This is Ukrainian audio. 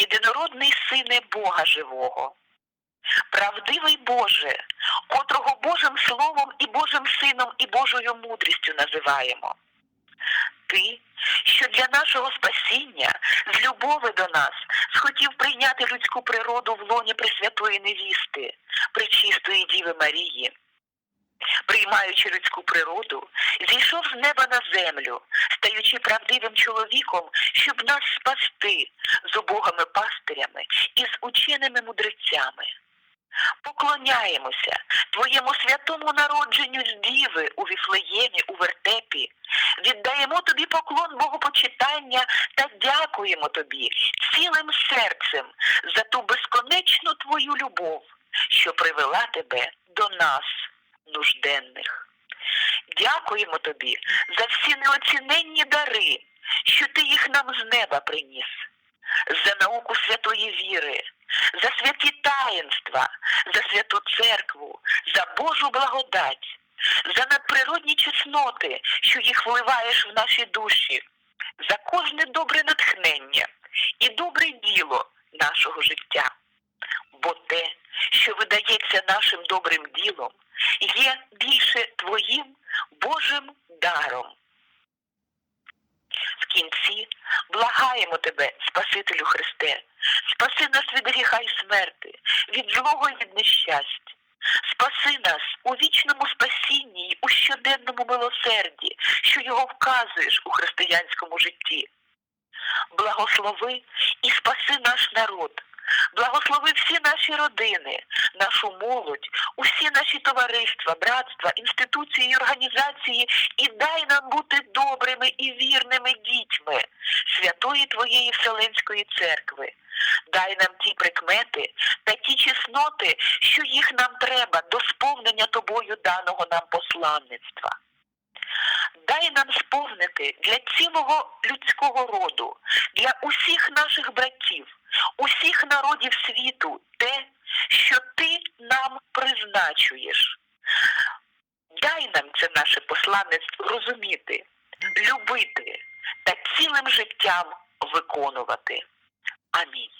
єдинородний сине Бога живого. Правдивий Боже, котрого Божим Словом і Божим Сином і Божою мудрістю називаємо. Ти, що для нашого спасіння, з любови до нас, схотів прийняти людську природу в лоні Пресвятої невісти, Пречистої Діви Марії. Приймаючи людську природу, зійшов з неба на землю, стаючи правдивим чоловіком, щоб нас спасти з убогими пастирями і з ученими мудрецями. Поклоняємося Твоєму святому народженню з діви у Віфлеємі, у вертепі. Віддаємо тобі поклон Богопочитання та дякуємо тобі цілим серцем за ту безконечну твою любов, що привела тебе до нас, нужденних. Дякуємо тобі за всі неоціненні дари, що ти їх нам з неба приніс, за науку святої віри, за святі таїнства, за святу церкву, за Божу благодать, за надприродні чесноти, що їх вливаєш в наші душі, за кожне добре натхнення і добре діло нашого життя. Бо те, що видається нашим добрим ділом, є більше твоїм Божим даром. В кінці благаємо тебе, Спасителю Христе, спаси нас від гріха й смерти, від злого і від нещастя. Спаси нас у вічному спасінні й у щоденному милосерді, що його вказуєш у християнському житті. Благослови і спаси наш народ, благослови всі наші родини, нашу молодь, усі наші товариства, братства, інституції і організації, і дай нам бути добрими і вірними дітьми святої Твоєї Вселенської церкви. Дай нам ті прикмети та ті чесноти, що їх нам треба до сповнення тобою даного нам посланництва. Дай нам сповнити для цілого людського роду, для усіх наших братів, світу те, що ти нам призначуєш. Дай нам це наше посланництво розуміти, любити та цілим життям виконувати. Амінь.